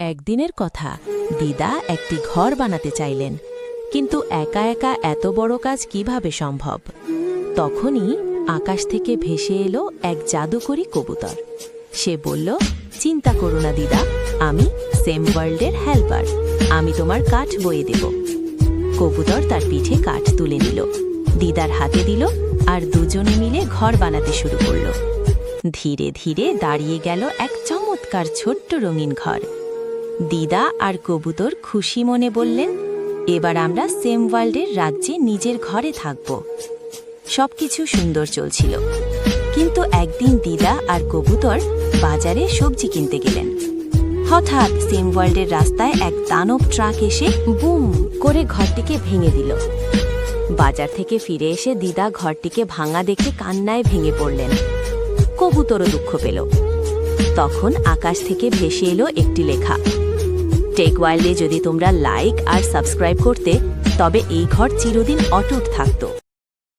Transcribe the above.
একদিনের কথা। দিদা একটি ঘর বানাতে চাইলেন। কিন্তু একা একা এত বড় কাজ কীভাবে সম্ভব? তখনই আকাশ থেকে ভেসে এলো এক জাদুকরি কবুতর। সে বলল, চিন্তা করো না দিদা, আমি সেম ওয়ার্ল্ডের হেল্পার। আমি তোমার কাঠ বয়ে দেব। কবুতর তার পিঠে কাঠ তুলে নিল। দিদার হাতে দিল আর দুজনে মিলে ঘর বানাতে শুরু করল। ধীরে ধীরে দাঁড়িয়ে গেল এক চমৎকার ছোট্ট রঙিন ঘর। দিদা আর কবুতর খুশি মনে বললেন, এবার আমরা সেম ওয়ার্ল্ডের রাজ্যে নিজের ঘরে থাকব। সব কিছু সুন্দর চলছিল। কিন্তু একদিন দিদা আর কবুতর বাজারে সবজি কিনতে গেলেন। হঠাৎ সেম ওয়ার্ল্ডের রাস্তায় এক দানব ট্রাক এসে বুম করে ঘরটিকে ভেঙে দিল। বাজার থেকে ফিরে এসে দিদা ঘরটিকে ভাঙা দেখে কান্নায় ভেঙে পড়লেন। কবুতরও দুঃখ পেল। তখন আকাশ থেকে ভেসে এলো একটি লেখা। টেক ওয়াইল্ডে যদি তোমরা লাইক আর সাবস্ক্রাইব করতে তবে এই ঘর চিরদিন অটুট থাকতো।